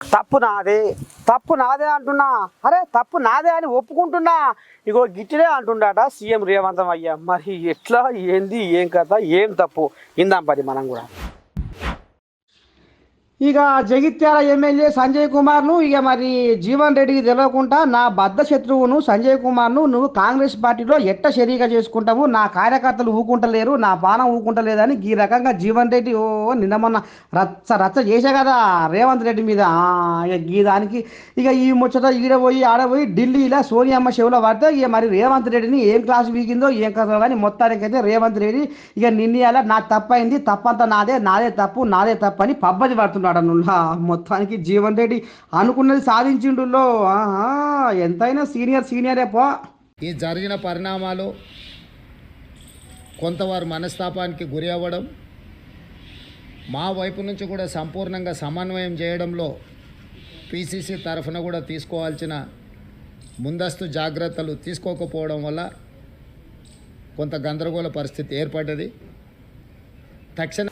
తప్పు నాదే తప్పు నాదే అంటున్నా. అరే తప్పు నాదే అని ఒప్పుకుంటున్నా. ఇగో గిట్టినే అంటుండట సీఎం రేవంతం అయ్యా మరి ఎట్లా ఏంది ఏం కథ ఏం తప్పు? ఇందాం పది మనం కూడా. ఇక జగిత్యాల ఎమ్మెల్యే సంజయ్ కుమార్ను ఇక మరి జీవన్ రెడ్డికి తెలియకుండా నా బద్ద శత్రువును సంజయ్ కుమార్ను నువ్వు కాంగ్రెస్ పార్టీలో ఎట్ట షరీగా చేసుకుంటావు? నా కార్యకర్తలు ఊకుంటలేరు నా బాణం ఊకుంటలేదని ఈ రకంగా జీవన్ రెడ్డి ఓ నిన్న మొన్న రచ్చ రచ్చ చేసే కదా రేవంత్ రెడ్డి మీద. ఇక ఈ దానికి ఇక ఈ ముచ్చట ఈడ పోయి ఢిల్లీలో సోనియమ్మ చెవిలో పడితే ఇక మరి రేవంత్ రెడ్డిని ఏం క్లాస్ వీగిందో ఏం కథ అని మొత్తానికైతే రేవంత్ రెడ్డి ఇక నిన్న నా తప్పైంది తప్పంతా నాదే నాదే తప్పు నాదే తప్పు అని పబ్బది పడుతున్నాడు. అనుల్లా మొత్తానికి జీవన్ రెడ్డి అనుకున్నది సాధించిండులో ఎంతైనా సీనియర్ సీనియరే పో. ఈ జరిగిన పరిణామాలు కొంతవారు మనస్తాపానికి గురి అవ్వడం మా వైపు నుంచి కూడా సంపూర్ణంగా సమన్వయం చేయడంలో పిసిసి తరఫున కూడా తీసుకోవాల్సిన ముందస్తు జాగ్రత్తలు తీసుకోకపోవడం వల్ల కొంత గందరగోళ పరిస్థితి ఏర్పడ్డది. తక్షణ